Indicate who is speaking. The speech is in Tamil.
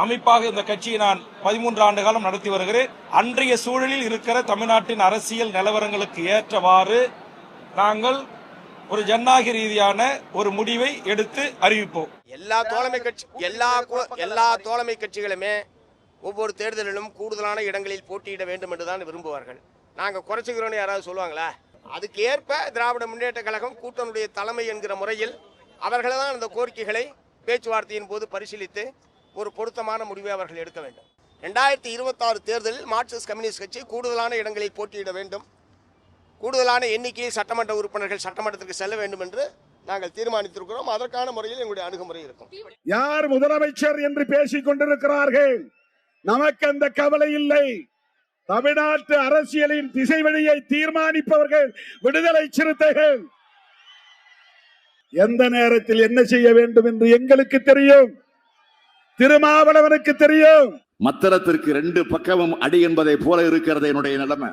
Speaker 1: அமைப்பாக இந்த கட்சியை நான் பதிமூன்று ஆண்டு காலம் நடத்தி வருகிறேன். அன்றைய சூழலில் இருக்கிற தமிழ்நாட்டின் அரசியல் நிலவரங்களுக்கு ஏற்றவாறு நாங்கள் ஒரு ஜனநாயக ரீதியான ஒரு முடிவை எடுத்து அறிவிப்போம்.
Speaker 2: எல்லா தோழமை கட்சி எல்லா எல்லா தோழமை கட்சிகளுமே ஒவ்வொரு தேர்தலிலும் கூடுதலான இடங்களில் போட்டியிட வேண்டும் என்று தான் விரும்புவார்கள். நாங்கள் குறைச்சிக்கிறோன்னு யாராவது சொல்லுவாங்களா? அதுக்கு ஏற்ப திராவிட முன்னேற்ற கழகம் கூட்டணுடைய தலைமை என்கிற முறையில் அவர்களை தான் அந்த கோரிக்கைகளை பேச்சுவார்த்தையின் போது பரிசீலித்து ஒரு பொருத்தமான முடிவை அவர்கள் எடுக்க வேண்டும். ரெண்டாயிரத்தி இருபத்தாறு தேர்தலில் மார்க்சிஸ்ட் கம்யூனிஸ்ட் கட்சி கூடுதலான இடங்களில் போட்டியிட வேண்டும். கூடுதலான எண்ணிக்கையில் சட்டமன்ற உறுப்பினர்கள் சட்டமன்றத்திற்கு செல்ல வேண்டும் என்று நாங்கள் தீர்மானித்திருக்கிறோம். அதற்கான முறையில் எங்களுடைய அணுகுமுறை இருக்கும்.
Speaker 3: யார் முதலமைச்சர் என்று பேசிக் கொண்டிருக்கிறார்கள்? நமக்கு அந்த கவலை இல்லை. தமிழ்நாட்டு அரசியலின் திசை வழியை தீர்மானிப்பவர்கள் விடுதலை சிறுத்தைகள். எந்த நேரத்தில் என்ன செய்ய வேண்டும் என்று எங்களுக்கு தெரியும். திருமாவளவனுக்கு தெரியும்.
Speaker 4: மத்திரத்திற்கு ரெண்டு பக்கமும் அடி என்பதை போல இருக்கிறது என்னுடைய நிலைமை.